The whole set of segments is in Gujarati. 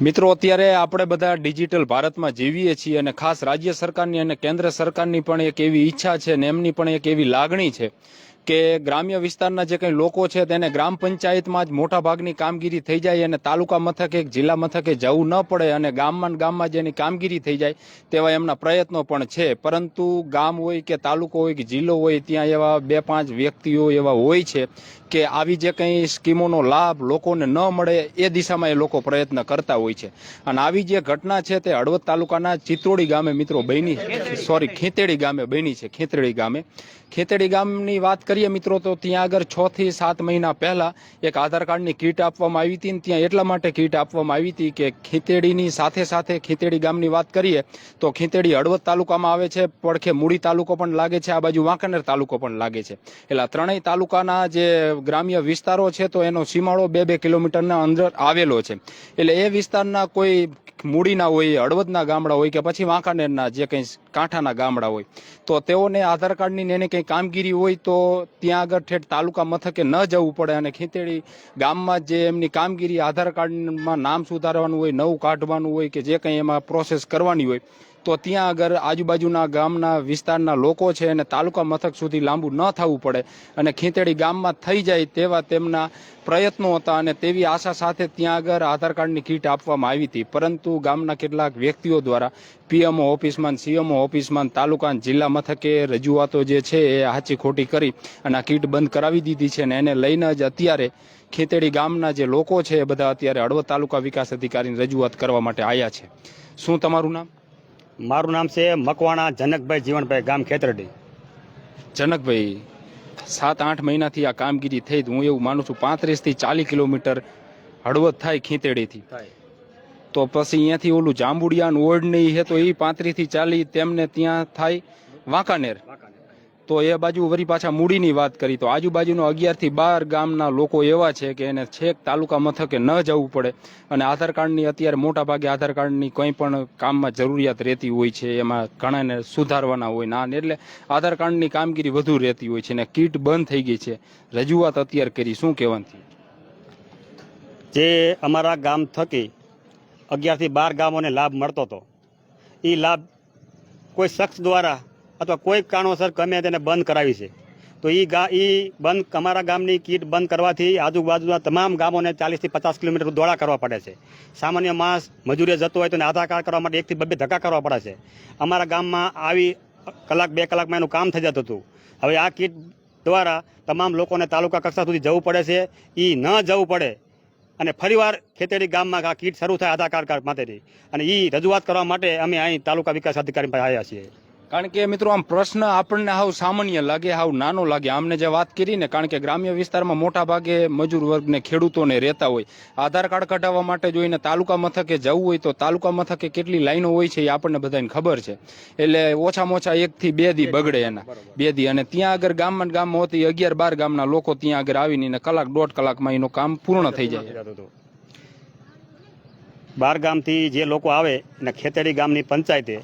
મિત્રો, અત્યારે આપણે બધા ડિજિટલ ભારતમાં જીવીએ છીએ અને ખાસ રાજ્ય સરકારની અને કેન્દ્ર સરકારની પણ એક એવી ઈચ્છા છે અને એમની પણ એક એવી લાગણી છે. કે ગ્રામ્ય વિસ્તારના જે કંઈ લોકો છે તેને ગ્રામ પંચાયતમાં જ મોટા ભાગની કામગીરી થઈ જાય અને તાલુકા મથકે જિલ્લા મથકે જવું ન પડે અને ગામમાં ગામમાં જેની કામગીરી થઈ જાય તેવા એમના પ્રયત્નો પણ છે. પરંતુ ગામ હોય કે તાલુકો હોય કે જિલ્લો હોય ત્યાં એવા બે, પાંચ વ્યક્તિઓ એવા હોય છે કે આવી જે કંઈ સ્કીમોનો લાભ લોકોને ન મળે એ દિશામાં એ લોકો પ્રયત્ન કરતા હોય છે. અને આવી જે ઘટના છે તે હળવદ તાલુકાના ચિત્રોડી ગામે મિત્રો બની સોરી ખેતેડી ગામે બની છે. ખેતડી ગામે. ખેતડી ગામની વાત કરીએ મિત્રો, તો ત્યાં આગળ છ થી સાત મહિના પહેલા એક આધાર કાર્ડની કીટ આપવામાં આવી હતી ત્યાં એટલા માટે કીટ આપવામાં આવી હતી કે ખેતેડીની સાથે સાથે ખેતેડી ગામની વાત કરીએ, તો ખેતેડી હળવદ તાલુકામાં આવે છે, પડખે મૂડી તાલુકો પણ લાગે છે, આ બાજુ વાંકાનેર તાલુકો પણ લાગે છે. એટલે ત્રણેય તાલુકાના જે ગ્રામ્ય વિસ્તારો છે, તો એનો સીમાડો બે બે કિલોમીટરના અંદર આવેલો છે. એટલે એ વિસ્તારના કોઈ મૂડીના હોય, હળવદના ગામડા હોય કે પછી વાંકાનેરના જે કંઈ કાંઠાના ગામડા હોય. તો તેઓને આધાર કાર્ડની એને કંઈ કામગીરી હોય તો ત્યાં આગળ ઠેઠ તાલુકા મથકે ન જવું પડે અને ખેતેડી ગામમાં જે એમની કામગીરી, આધાર કાર્ડમાં નામ સુધારવાનું હોય, નવું કાઢવાનું હોય કે જે કંઈ એમાં પ્રોસેસ કરવાની હોય તો ત્યાં આગળ આજુબાજુના ગામના વિસ્તારના લોકો છે અને તાલુકા મથક સુધી લાંબુ ન થવું પડે અને ખીંતેડી ગામમાં થઈ જાય તેવા તેમના પ્રયત્નો હતા અને તેવી આશા સાથે ત્યાં આગળ આધાર કાર્ડની કીટ આપવામાં આવી હતી. પરંતુ ગામના કેટલાક વ્યક્તિઓ દ્વારા પીએમઓ ઓફિસમાં સીએમઓ ઓફિસમાં તાલુકા જિલ્લા મથકે રજૂઆતો જે છે એ હાચી ખોટી કરી અને આ કીટ બંધ કરાવી દીધી છે અને એને લઈને જ અત્યારે ખેતેડી ગામના જે લોકો છે એ બધા અત્યારે હળવદ તાલુકા વિકાસ અધિકારીની રજૂઆત કરવા માટે આવ્યા છે. શું તમારું નામ? મારું નામ છે મકવાણા જનકભાઈ જીવનભાઈ ગામ ખેતરડી. જનકભાઈ સાત આઠ મહિનાથી આ કામગીરી થઈ હું એવું માનું છું પાંત્રીસથી ચાલીસ કિલોમીટર હળવદ થાય ખીંતેડીથી. તો પછી અહીંયાથી ઓલું જાંબુડિયા ને ઓડ ને હે તો એ પાંત્રીસથી ચાલી તેમને ત્યાં થાય વાંકાનેર. તો એ બાજુ વરી પાછા મૂડીની વાત કરી. તો આજુબાજુનો અગિયારથી બાર ગામના લોકો એવા છે કે એને છેક તાલુકા મથકે ન જવું પડે. અને આધાર કાર્ડની અત્યારે મોટા ભાગે આધાર કાર્ડની કંઈ પણ કામમાં જરૂરિયાત રહેતી હોય છે, એમાં ઘણાને સુધારવાના હોય ના એટલે આધાર કાર્ડની કામગીરી વધુ રહેતી હોય છે ને કીટ બંધ થઈ ગઈ છે. રજૂઆત અત્યારે કરી. શું કહેવાની જે અમારા ગામ થકી અગિયારથી બાર ગામોને લાભ મળતો હતો. એ લાભ કોઈ શખ્સ દ્વારા અથવા કોઈ કારણોસર ગમે તેને બંધ કરાવી છે. તો એ ગા એ બંધ, અમારા ગામની કીટ બંધ કરવાથી આજુબાજુના તમામ ગામોને ચાલીસથી પચાસ કિલોમીટર દોડા કરવા પડે છે. સામાન્ય માણસ મજૂરીએ જતો હોય તો એને આધાર કાર્ડ કરવા માટે એકથી બબે ધક્કા કરવા પડે છે. અમારા ગામમાં આવી કલાક, બે કલાકમાં એનું કામ થઈ જતું હતું. હવે આ કીટ દ્વારા તમામ લોકોને તાલુકા કક્ષા સુધી જવું પડે છે. એ ન જવું પડે. અને ફરીવાર ખેતેડી ગામમાં આ કીટ શરૂ થાય આધાર કાર્ડ માટેની અને એ રજૂઆત કરવા માટે અમે અહીં તાલુકા વિકાસ અધિકારી પાસે આવ્યા છીએ. કારણ કે મિત્રો, આમ પ્રશ્ન આપણને હાવ સામાન્ય લાગે, હાવ નાનો લાગે. આમને જે વાત કરી ને કારણ કે ગ્રામ્ય વિસ્તારમાં મોટા ભાગે મજૂર વર્ગને ખેડૂતોને રહેતા હોય. આધાર કાર્ડ કઢાવવા માટે જોઈને તાલુકા મથકે જવું હોય તો તાલુકા મથકે કેટલી લાઈનો હોય છે એ આપણને બધાને ખબર છે. એટલે ઓછામાં ઓછા એકથી બે દી બગડે એના. બે દી. અને ત્યાં આગળ ગામમાં ગામમાં હોતી અગિયાર બાર ગામના લોકો ત્યાં આગળ આવીને કલાક દોઢ કલાકમાં એનું કામ પૂર્ણ થઈ જાય. બાર ગામથી જે લોકો આવે અને ખેતરી ગામની પંચાયતે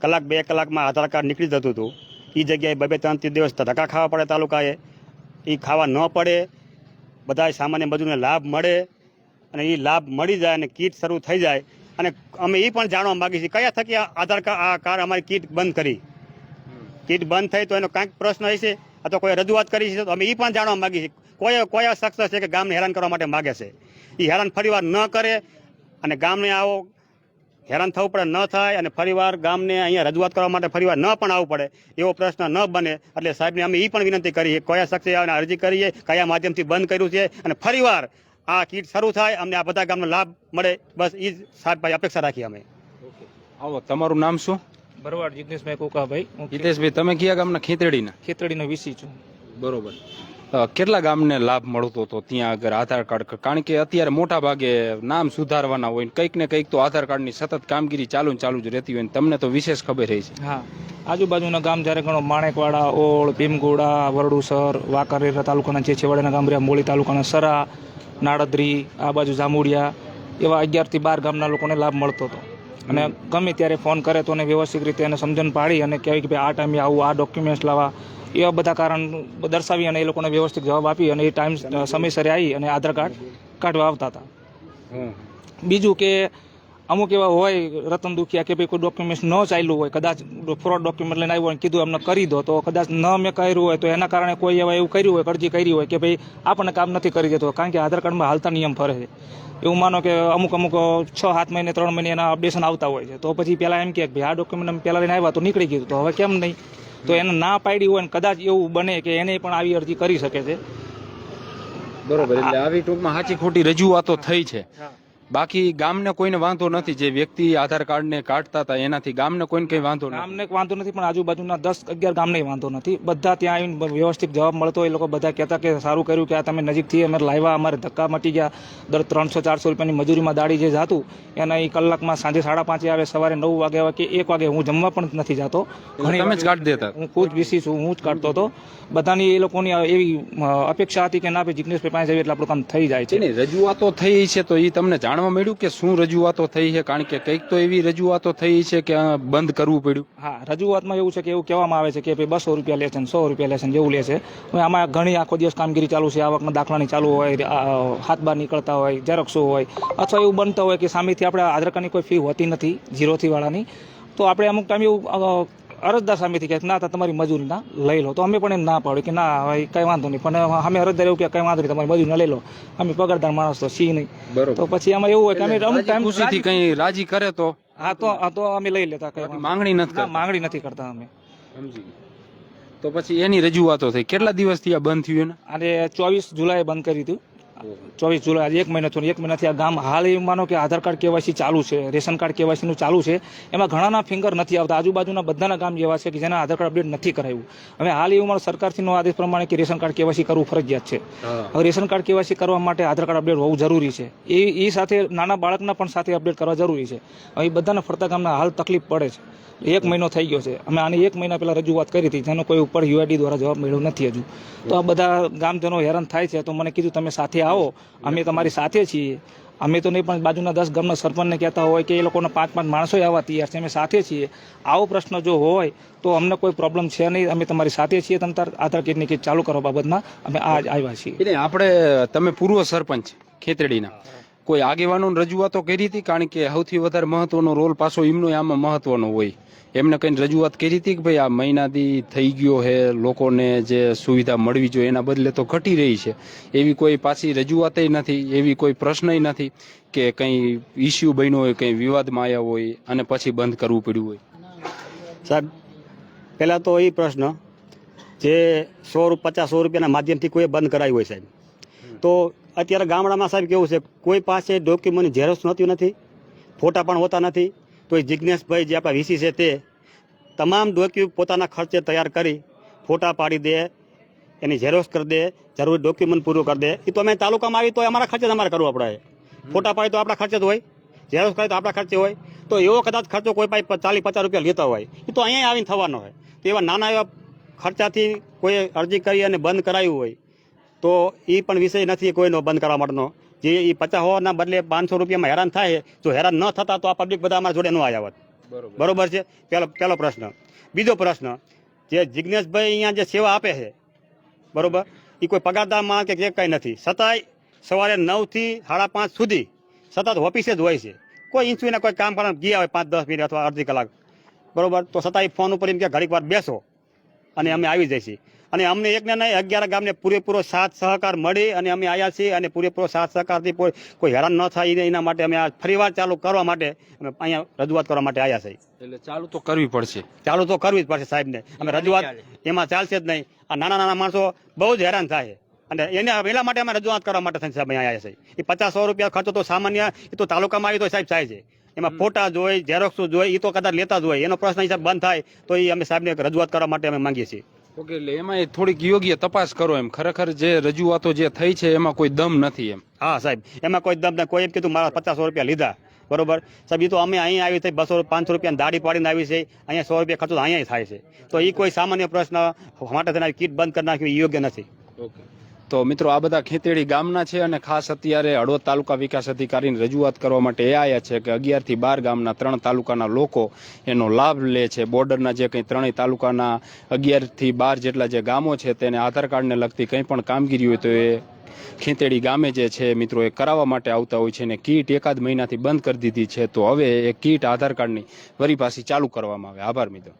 કલાક બે કલાકમાં આધાર કાર્ડ નીકળી જતું હતું. એ જગ્યાએ બે બે ત્રણ ત્રણ દિવસ ધક્કા ખાવા પડે તાલુકાએ. એ ખાવા ન પડે. બધા સામાન્ય મજૂરને લાભ મળે અને એ લાભ મળી જાય અને કીટ શરૂ થઈ જાય. અને અમે એ પણ જાણવા માગીએ છીએ, કયા થકી આધાર કાર્ડ આ કાર અમારી કીટ બંધ કરી? કીટ બંધ થઈ તો એનો કાંઈક પ્રશ્ન હશે? અથવા કોઈ રજૂઆત કરી છે તો અમે એ પણ જાણવા માગીએ છીએ. કોઈ કોઈ શખ્સ છે કે ગામને હેરાન કરવા માટે માગે છે? એ હેરાન ફરીવાર ન કરે અને ગામને આવો હેરાન થવું પડે ન થાય અને ફરીવાર ગામને અહીંયા રજૂઆત કરવા માટે ફરીવાર ન પણ આવવું પડે એવો પ્રશ્ન ન બને. એટલે સાહેબને અમે એ પણ વિનંતી કરીએ કયા શખ્સે આવીને અરજી કરીએ કયા માધ્યમથી બંધ કર્યું છે અને ફરીવાર આ કીટ શરૂ થાય અમને આ બધા ગામનો લાભ મળે. બસ એ જ સાહેબ ભાઈ અપેક્ષા રાખીએ અમે. આવો તમારું નામ શું? ભરવાડ જિગ્નેશભાઈ કોકાભાઈ. હું તમે કયા ગામના? ખેતડીના ખેતડીનો વીસી છું. બરોબર. કેટલા ગામને લાભ મળતો હતો ત્યાં આગળ આધાર કાર્ડ કારણ કે અત્યારે મોટા ભાગે નામ સુધારવાના હોય કંઈક ને કંઈક તો આધાર કાર્ડની સતત કામગીરી ચાલુ ને ચાલુ જ રહેતી હોય તમને તો વિશેષ ખબર રહી છે. હા. આજુબાજુના ગામ જ્યારે ઘણો માણેકવાડા ઓળ ભીમગોડા વરડુસર વાંકાનેર તાલુકાના જે છેવાડાના ગામ રહ્યા મોળી તાલુકાના સરા નાડદરી આ બાજુ જામુડિયા એવા અગિયારથી બાર ગામના લોકોને લાભ મળતો હતો. અને ગમે ત્યારે ફોન કરે તો એને વ્યવસ્થિત રીતે એને સમજણ પાડી અને કહેવાય કે ભાઈ આ ટાઈમે આવું આ ડોક્યુમેન્ટ્સ લાવવા એવા બધા કારણ દર્શાવી અને એ લોકોને વ્યવસ્થિત જવાબ આપી અને એ ટાઈમ સમયસરે આવી અને આધાર કાર્ડ કાઢવા આવતા હતા. બીજું કે અમુક એવા હોય રતન દુખિયા કે ભાઈ કોઈ ડોક્યુમેન્ટ ન ચાલ્યું હોય કદાચ ફ્રોડ ડોક્યુમેન્ટ લઈને આવ્યો અને કીધું અમને કરી દો તો કદાચ ન મેં કર્યું હોય તો એના કારણે કોઈ એવા એવું કર્યું હોય અરજી કરી હોય કે ભાઈ આપણને કામ નથી કરી દેતો કારણ કે આધાર કાર્ડમાં હાલતા નિયમ ફરે છે. એવું માનો કે અમુક અમુક છ સાત મહિને ત્રણ મહિને એના અપડેશન આવતા હોય છે. તો પછી પહેલાં એમ કે ભાઈ આ ડોક્યુમેન્ટ અમે પહેલાં લઈને આવ્યા તો નીકળી ગયું તો હવે કેમ નહીં? તો એને ના પાડી હોય ને કદાચ એવું બને કે એને પણ આવી અરજી કરી શકે છે. બરોબર એટલે આવી ટૂંકમાં સાચી ખોટી રજૂઆતો થઈ છે. બાકી ગામને કોઈને વાંધો નથી જે વ્યક્તિ આધાર કાર્ડને કાઢતા હતા એનાથી ગામને કોઈને કઈ વાંધો નથી. ગામને વાંધો નથી પણ આજુબાજુના દસ અગિયાર ગામને વાંધો નથી. બધા ત્યાં આવીને વ્યવસ્થિત જવાબ મળતો એ લોકો બધા કહેતા કે સારું કર્યું કે આ તમે નજીકથી અમે લાવ્યા અમારે ધક્કા મટી ગયા. દર ત્રણસો ચારસો રૂપિયાની મજૂરીમાં દાડી જે જાતું એના એ કલાકમાં સાંજે સાડા પાંચે આવે સવારે નવ વાગે આવે કે એક વાગે હું જમવા પણ નથી જતો. તમે જ કાઢી દેતા. હું ખુદ બીસી છું હું જ કાઢતો હતો. બધાની એ લોકોની એવી અપેક્ષા હતી કે ના ભાઈ જિગ્નેશભાઈ પાસે જઈએ એટલે આપણું કામ થઈ જાય છે. રજૂઆતો થઈ છે તો એ તમને જાણવા મળ્યું કે શું રજૂઆતો થઈ છે? કારણ કે કંઈક તો એવી રજૂઆતો થઈ છે કે બંધ કરવું પડ્યું. હા, રજૂઆતમાં એવું છે કે એવું કહેવામાં આવે છે કે ભાઈ બસો રૂપિયા લે છે ને સો રૂપિયા લે છે એવું લે છે. આમાં ઘણી આખો દિવસ કામગીરી ચાલુ છે, આવકના દાખલાની ચાલુ હોય હાથ બહાર નીકળતા હોય, ઝેરોક્ષો હોય, અથવા એવું બનતા હોય કે સામેથી આપણે આધાર કાર્ડની કોઈ ફી હોતી નથી, ઝીરોથી વાળાની. તો આપણે અમુક ટાઈમ એવું અરજદાર સામેથી કહે કે ના તમારી મજૂરી ના લઈ લો. તો અમે પણ એમ ના પાડ્યું કે ના ભાઈ કંઈ વાંધો નહીં. પણ અમે અરજદાર એવું કે કંઈ વાંધો નહીં તમારી મજૂરી ના લઈ લો. અમે પગારદાર માણસ તો છીએ નહીં. તો પછી અમારે એવું હોય કે અમે અમુક ટાઈમ ખુશીથી કઈ રાજી કરે તો? હા તો આ તો અમે લઈ લેતા કઈ માંગણી નથી માંગણી નથી કરતા અમે. સમજી તો પછી એની રજૂઆતો થઈ. કેટલા દિવસથી આ બંધ થયું એને? અને ચોવીસ જુલાઈ બંધ કરી દીધું. ચોવીસ જુલાઈ આજે એક મહિનો થયો એક મહિનાથી આ ગામ હાલ એ માનો કે આધાર કાર્ડ કેવાયસી ચાલુ છે રેશન કાર્ડ કેવાયસીનું ચાલુ છે. એમાં ઘણાના ફિંગર નથી આવતા. આજુબાજુના બધાના ગામ જેવા છે કે જેના આધાર કાર્ડ અપડેટ નથી કરાયું. હવે હાલ એવું મારો સરકારથીનો આદેશ પ્રમાણે કે રેશન કાર્ડ કેવાયસી કરવું ફરજિયાત છે. હવે રેશન કાર્ડ કેવાયસી કરવા માટે આધાર કાર્ડ અપડેટ હોવું જરૂરી છે. એ એ સાથે નાના બાળકના પણ સાથે અપડેટ કરવા જરૂરી છે. હવે એ બધાના ફરતા ગામના હાલ તકલીફ પડે છે. એક મહિનો થઈ ગયો છે. અમે આની એક મહિના પહેલાં રજૂઆત કરી હતી, જેનો કોઈ ઉપર યુઆઈડી દ્વારા જવાબ મળ્યો નથી હજુ. તો આ બધા ગામજનો હેરાન થાય છે, તો મને કીધું તમે સાથે આવો. અમે તમારી સાથે છીએ. અમે તો નહીં, પણ બાજુના દસ ગામના સરપંચને કહેતા હોય કે એ લોકોના પાંચ પાંચ માણસો આવવા તૈયાર છે, અમે સાથે છીએ. આવો પ્રશ્ન જો હોય, તો અમને કોઈ પ્રોબ્લેમ છે નહીં. અમે તમારી સાથે છીએ. તમે તાર આધાર કાર્ડની કીટ ચાલુ કરવા બાબતમાં. અમે આ જ આવ્યા છીએ. એટલે આપણે, તમે પૂર્વ સરપંચ ખેતડીના કોઈ આગેવાનો રજૂઆતો કરી હતી? કારણ કે સૌથી વધારે મહત્વનો રોલ પાછો એમનો આમાં મહત્વનો હોય. એમને કઈ રજૂઆત કરી હતી કે ભાઈ આ મહિનાથી થઈ ગયો છે લોકોને જે સુવિધા મળવી જોઈએ એના બદલે તો ઘટી રહી છે. એવી કોઈ પાછી રજૂઆત નથી, એવી કોઈ પ્રશ્ન નથી કે કંઈ ઇસ્યુ બન્યો હોય, કંઈ વિવાદમાં આવ્યા હોય અને પછી બંધ કરવું પડ્યું હોય. સાહેબ, પહેલાં તો એ પ્રશ્ન જે સો પચાસ સો રૂપિયાના માધ્યમથી કોઈ બંધ કરાયું હોય સાહેબ. તો અત્યારે ગામડામાં સાહેબ કેવું છે કોઈ પાસે ડોક્યુમેન્ટ ઝેરોક્ષ નહોતું નથી ફોટા પણ હોતા નથી તો એ જિજ્ઞેશભાઈ જે આપણા વીસી છે તે તમામ ડોક્યુ પોતાના ખર્ચે તૈયાર કરી ફોટા પાડી દે એની ઝેરોક્ષ કરી દે જરૂરી ડોક્યુમેન્ટ પૂરું કરી દે. એ તો અમે તાલુકામાં આવી તો અમારા ખર્ચે જ અમારે કરવું પડે ફોટા પાડી તો આપણા ખર્ચે જ હોય ઝેરોક્ષ કરે તો આપણા ખર્ચે હોય તો એવો કદાચ ખર્ચો કોઈ પાસે ચાલીસ પચાસ રૂપિયા લેતા હોય એ તો અહીંયા આવીને થવાનો હોય. તો એવા નાના એવા ખર્ચાથી કોઈ અરજી કરી અને બંધ કરાયું હોય તો એ પણ વિષય નથી કોઈનો બંધ કરવા માટેનો. જે એ પચાસ હોવાના બદલે પાંચસો રૂપિયામાં હેરાન થાય જો હેરાન ન થતા તો આ પબ્લિક બધા અમારા જોડે ન આવ્યા હોત. બરોબર. છે? પહેલો પહેલો પ્રશ્ન. બીજો પ્રશ્ન જે જિજ્ઞેશભાઈ અહીંયા જે સેવા આપે છે બરોબર? એ કોઈ પગારદારમાં કે જે કંઈ નથી. છતાંય સવારે નવથી સાડા પાંચ સુધી સતત ઓફિસે જ હોય છે. કોઈ ઇન્સ્યુને કોઈ કામ કરવા ગયા હોય પાંચ દસ મિનિટ અથવા અડધી કલાક. બરોબર? તો છતાંય ફોન ઉપર એમ કે ઘડીક વાર બેસો અને અમે આવી જઈશું. અને અમને એક ને નહીં અગિયાર ગામને પૂરેપૂરો સાથ સહકાર મળી અને અમે આવ્યા છીએ અને પૂરેપૂરો સાથ સહકારથી કોઈ હેરાન ન થાય એને- માટે અમે આ ફરીવાર ચાલુ કરવા માટે અમે અહીંયા રજૂઆત કરવા માટે આવ્યા છીએ. એટલે ચાલુ તો કરવી પડશે. ચાલુ તો કરવી જ પડશે સાહેબને. અમે રજૂઆત એમાં ચાલશે જ નહીં. આ નાના નાના માણસો બહુ જ હેરાન થાય. અને એને એના માટે અમે રજૂઆત કરવા માટે થઈને સાહેબ અહીંયા આવ્યા છે એ પચાસ સો રૂપિયા ખર્ચો તો સામાન્ય એ તો તાલુકામાં આવી તો સાહેબ થાય છે. એમાં ફોટા જોઈ ઝેરોક્સ જોઈ એ તો કદાચ લેતા જ હોય. એનો પ્રશ્ન હિસાબ બંધ થાય તો એ અમે સાહેબને રજૂઆત કરવા માટે અમે માંગીએ છીએ. ઓકે એટલે એમાં એ થોડીક યોગ્ય તપાસ કરો એમ. ખરેખર જે રજૂઆતો જે થઈ છે એમાં કોઈ દમ નથી એમ. હા સાહેબ. એમાં કોઈ દમ નથી કોઈ એમ કીધું મારા પચાસ રૂપિયા લીધા. બરોબર? સાહેબ એ તો અમે અહીંયા આવી થઈ બસો પાંચસો રૂપિયા દાડી પાડીને આવી છે. અહીંયા સો રૂપિયા ખર્ચો અહીંયા થાય છે. તો એ કોઈ સામાન્ય પ્રશ્ન માટે તેના કીટ બંધ કરી નાખ્યું એ યોગ્ય નથી. ઓકે. તો મિત્રો આ બધા ખેતેડી ગામના છે અને ખાસ અત્યારે હળવદ તાલુકા વિકાસ અધિકારીની રજૂઆત કરવા માટે એ આવ્યા છે કે અગિયારથી બાર ગામના ત્રણ તાલુકાના લોકો એનો લાભ લે છે. બોર્ડરના જે કંઈ ત્રણેય તાલુકાના અગિયારથી બાર જેટલા જે ગામો છે તેને આધાર કાર્ડને લગતી કંઈ પણ કામગીરી હોય તો એ ખેતેડી ગામે જે છે મિત્રો એ કરાવવા માટે આવતા હોય છે અને કીટ એકાદ મહિનાથી બંધ કરી દીધી છે. તો હવે એ કીટ આધાર કાર્ડની વરી પાછી ચાલુ કરવામાં આવે. આભાર મિત્રો.